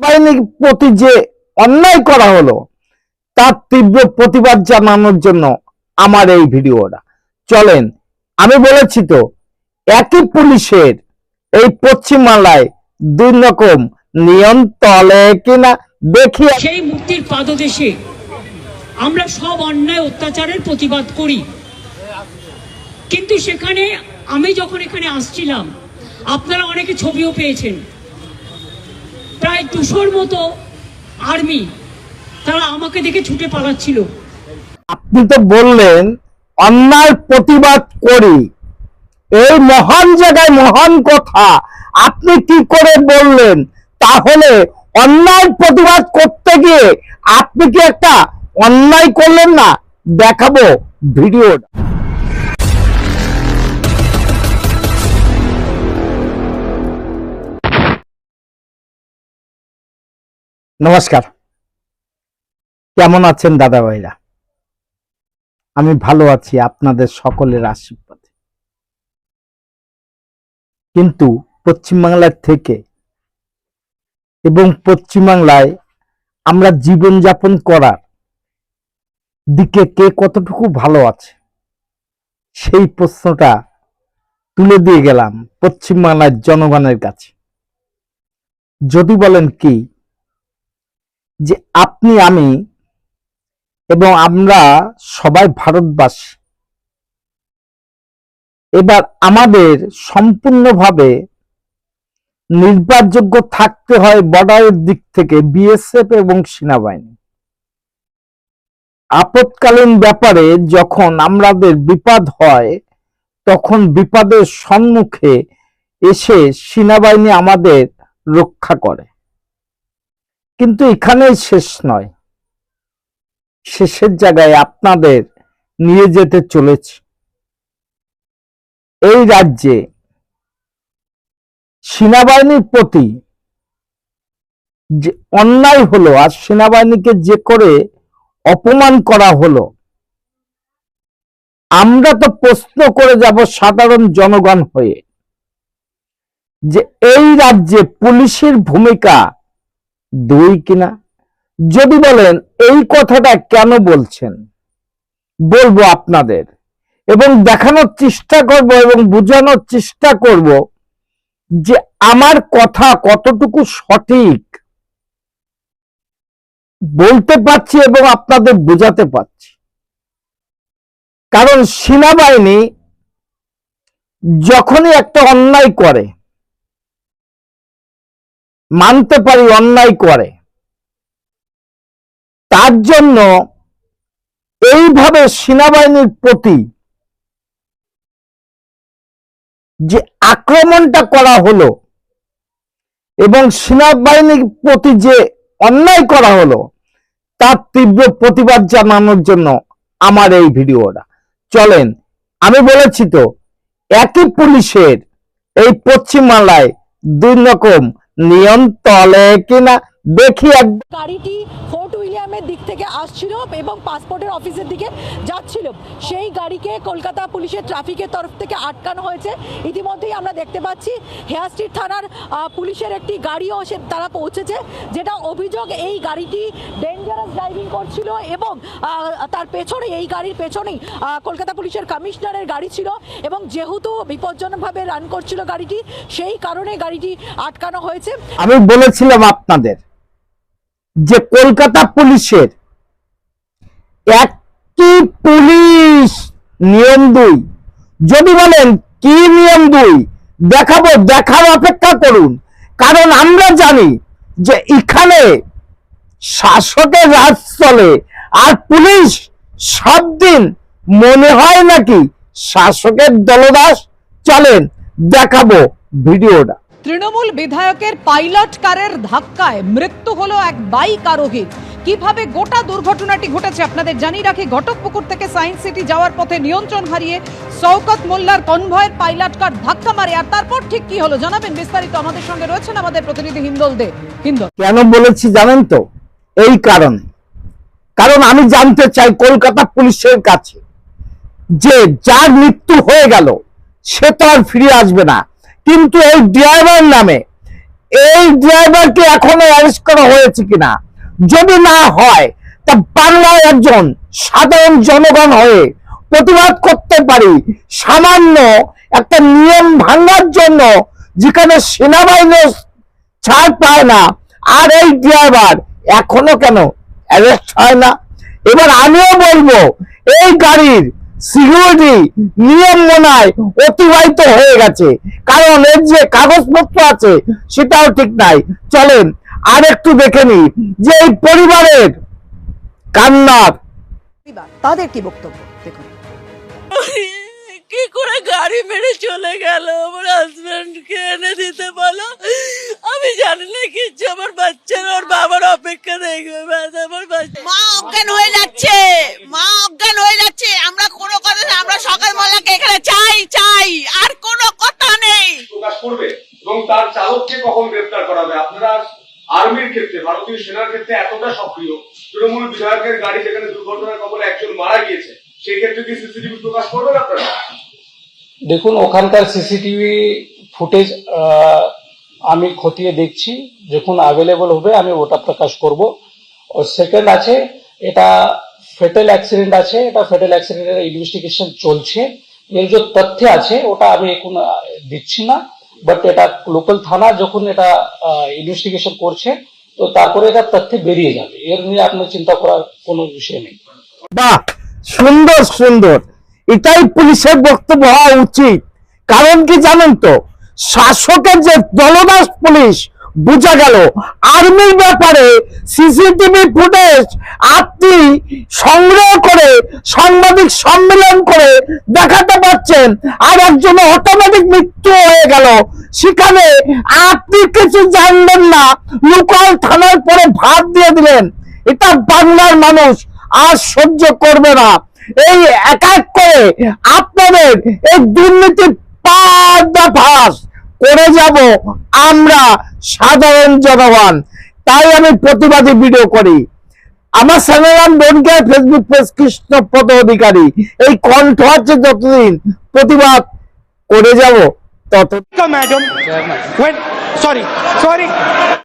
বাহিনীর প্রতি যে অন্যায় করা হলো, তার তীব্র প্রতিবাদ জানানোর জন্য আমার এই ভিডিওটা। চলেন, আমি বলেছি তো, একই পুলিশের এই পশ্চিমবাংলায় দুই রকম নিয়ম তলে কিনা দেখি সেই মুক্তির পাদদেশে আমরা সব অন্যায় অত্যাচারের প্রতিবাদ করি। কিন্তু সেখানে আমি যখন এখানে আসছিলাম, আপনারা অনেকে ছবিও পেয়েছেন। প্রায় দুশোর মতো আর্মি তারা আমাকে দেখে ছুটে পালাচ্ছিল। আপনি তো বললেন, অন্যায় প্রতিবাদ করি। এই মহান জায়গায় মহান কথা। আপনি কি করে বললেন? তাহলে অন্যায় প্রতিবাদ করতে গিয়ে আপনি কি একটা অন্যায় করলেন না? দেখাবো ভিডিওটা। নমস্কার। কেমন আছেন দাদা ভাইরা আমি ভালো আছি, আপনাদের সকলের আশীর্বাদে। কিন্তু পশ্চিমবাংলার থেকে এবং পশ্চিমবাংলায় আমরা জীবনযাপন করার দিকে কে কতটুকু ভালো আছে, সেই প্রশ্নটা তুলে দিয়ে গেলাম পশ্চিমবাংলার জনগণের কাছে। যদি বলেন কি যে আপনি, আমি এবং আমরা সবাই ভারতবাসী। এবার আমাদের সম্পূর্ণভাবে নির্ভরযোগ্য থাকতে হয় বর্ডারের দিক থেকে বিএসএফ এবং সেনাবাহিনী। আপৎকালীন ব্যাপারে যখন আমাদের বিপদ হয়, তখন বিপদের সম্মুখে এসে সেনাবাহিনী আমাদের রক্ষা করে। কিন্তু এখানেই শেষ নয়। শেষের জায়গায় আপনাদের নিয়ে যেতে চলেছে। এই রাজ্যে সেনাবাহিনীর প্রতি যে অন্যায় হলো আর সেনাবাহিনীকে যে করে অপমান করা হলো, আমরা তো প্রশ্ন করে যাব সাধারণ জনগণ হয়ে যে এই রাজ্যে পুলিশের ভূমিকা দুই কিনা? যদি বলেন, এই কথাটা কেন বলছেন? বলব আপনাদের। এবং দেখানোর চেষ্টা করব এবং বোঝানোর চেষ্টা করব যে আমার কথা কতটুকু সঠিক বলতে পারছি এবং আপনাদের বোঝাতে পারছি। কারণ সেনাবাহিনী যখনই একটা অন্যায় করে মানতে পারি, অন্যায় করে। তার জন্য এইভাবে সেনাবাহিনীর প্রতি যে আক্রমণটা করা হলো এবং সেনাবাহিনীর প্রতি যে অন্যায় করা হলো, তার তীব্র প্রতিবাদ জানানোর জন্য আমার এই ভিডিওটা। চলেন, আমি বলেছি তো, একই পুলিশের এই পশ্চিমবাংলায় দুই রকম নিয়ম তলে কিনা দেখি গাড়িটি উইলিয়ামের দিক থেকে আসছিল এবং পাসপোর্টের অফিসের দিকে যাচ্ছিল। সেই গাড়িকে কলকাতা পুলিশের ট্রাফিকের তরফ থেকে আটকানো হয়েছে। ইতিমধ্যেই আমরা দেখতে পাচ্ছি, হেয়ার স্ট্রিট থানার পুলিশের একটি গাড়িও সে তারা পৌঁছেছে, যেটা অভিযোগ এই গাড়িটি ডেঞ্জারাস ড্রাইভিং করছিল এবং তার পেছনে, এই গাড়ির পেছনেই কলকাতা পুলিশের কমিশনারের গাড়ি ছিল এবং যেহেতু বিপজ্জনকভাবে রান করছিল গাড়িটি, সেই কারণে গাড়িটি আটকানো হয়েছে। আমি বলেছিলাম আপনাদের যে কলকাতা পুলিশের একটি পুলিশ নিয়ম দুই। যদি বলেন কি নিয়ম দুই, দেখাবো, দেখার অপেক্ষা করুন। কারণ আমরা জানি যে এখানে শাসকের রাজ চলে আর পুলিশ সব দিন মনে হয় নাকি শাসকের দলদাস চলেন দেখাবো ভিডিওটা। তৃণমূল বিধায়কের পাইলট কারের ধাক্কায় মৃত্যু হলো এক বাইক আরোহীর কীভাবে গোটা দুর্ঘটনাটি ঘটেছে আপনাদের জানিয়ে রাখি, ঘটকপুকুর থেকে সায়েন্স সিটি যাওয়ার পথে নিয়ন্ত্রণ হারিয়ে শওকত মোল্লার কনভয়ের পাইলট কার ধাক্কা মারে, আর তারপর ঠিক কি হলো জানাবেন বিস্তারিত আমাদের সঙ্গে রয়েছেন আমাদের প্রতিনিধি হিন্দল দে। হিন্দল। কেন বলেছি জানেন তো? এই কারণে। কারণ আমি জানতে চাই কলকাতা পুলিশের কাছে, যে যার মৃত্যু হয়ে গেল, সে তো আর ফিরে আসবে না। কিন্তু এই ড্রাইভার নামে, এই ড্রাইভারকে এখনও অ্যারেস্ট করা হয়েছে কিনা? যদি না হয়, তা বাংলায় একজন সাধারণ জনগণ হয়ে প্রতিবাদ করতে পারি। সামান্য একটা নিয়ম ভাঙার জন্য যেখানে সেনাবাহিনী ছাড় পায় না, আর এই ড্রাইভার এখনও কেন অ্যারেস্ট হয় না? এবার আমিও বলব, এই গাড়ির সিকিউরিটি নিয়ম মনায় অতিবাহিত হয়ে গেছে। কারণ এর যে কাগজপত্র আছে সেটাও ঠিক নাই। চলেন আর একটু দেখে নি যে এই পরিবারের কান্নার তাদের কি বক্তব্য? দেখুন। কি করে গাড়ি মেরে চলে গেল? আমার হাজবেন্ডকে এনে দিতে বলো। আমি জানি না কিচ্ছু। আমার বাচ্চার ওর বাবার অপেক্ষা দেখবে। ব্যাস আমার বাচ্চা মা অজ্ঞান হয়ে যাচ্ছে। মা অজ্ঞান হয়ে যাচ্ছে আমরা কোনো কথা না আমরা সকালবেলাকে এখানে চাই চাই আর কোনো কথা নেই প্রকাশ করবে এবং তার চালককে কখন গ্রেফতার করা হবে আপনারা আর্মির ক্ষেত্রে ভারতীয় সেনার ক্ষেত্রে এতটা সক্রিয় তৃণমূল বিধায়কের গাড়ি যেখানে দুর্ঘটনার কবলে একজন মারা গিয়েছে, সেই ক্ষেত্রে কি সিসিটিভি প্রকাশ করবেন আপনারা? দেখুন, ওখানকার সিসিটিভি ফুটেজ আমি খতিয়ে দেখছি, যখন অ্যাভেলেবল হবে, আমি ওটা প্রকাশ করব। ও সেকেন্ড আছে, এটা ফেটাল অ্যাক্সিডেন্ট আছে, এটা ফেটাল অ্যাক্সিডেন্টের ইনভেস্টিগেশন চলছে। এর যে তথ্য আছে, ওটা আমি এখন দিচ্ছি না বাট এটা লোকাল থানা যখন এটা ইনভেস্টিগেশন করছে তো তারপরে এটা তথ্য বেরিয়ে যাবে। এর নিয়ে আপনার চিন্তা করার কোনো বিষয় নেই। বাহ, সুন্দর সুন্দর। এটাই পুলিশের বক্তব্য হওয়া উচিত। কারণ কি জানেন তো, শাসকের যে দলদাস পুলিশ, বোঝা গেল, আর্মির ব্যাপারে সিসিটিভি ফুটেজ আপনি সংগ্রহ করে সাংবাদিক সম্মেলন করে দেখাতে পাচ্ছেন আর একজন অটোমেটিক মৃত্যু হয়ে গেল। সেখানে আপনি কিছু জানলেন না। লোকাল থানার পরে ভাত দিয়ে দিলেন। এটা বাংলার মানুষ আর সহ্য করবে না। এই এক এক করে আপনাদের এই দুর্নীতি পাস করে যাব আমরা সাধারণ জনগণ। তাই আমি প্রতিবাদী ভিডিও করি। আমার নাম ডোনকে ফেসবুক পেজ কৃষ্ণ পদ অধিকারী। এই কণ্ঠ হচ্ছে যতদিন প্রতিবাদ করে যাব। তত madam. When, sorry, sorry.